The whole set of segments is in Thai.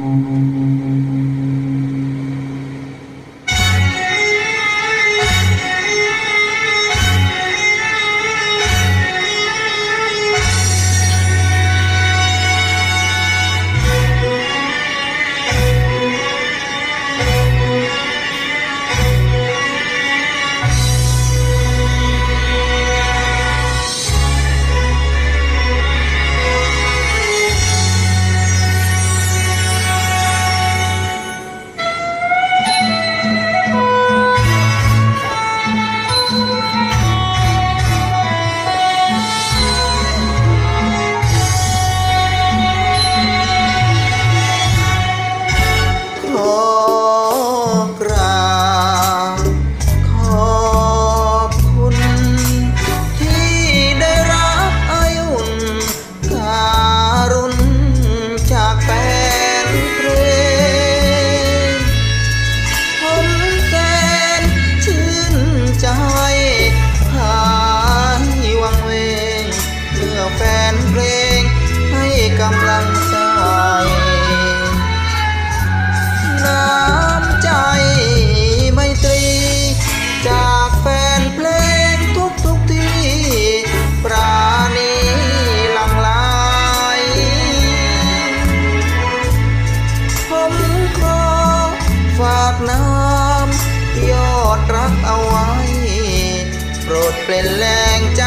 Mm-hmm. ดเป็นแรงใจ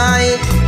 night.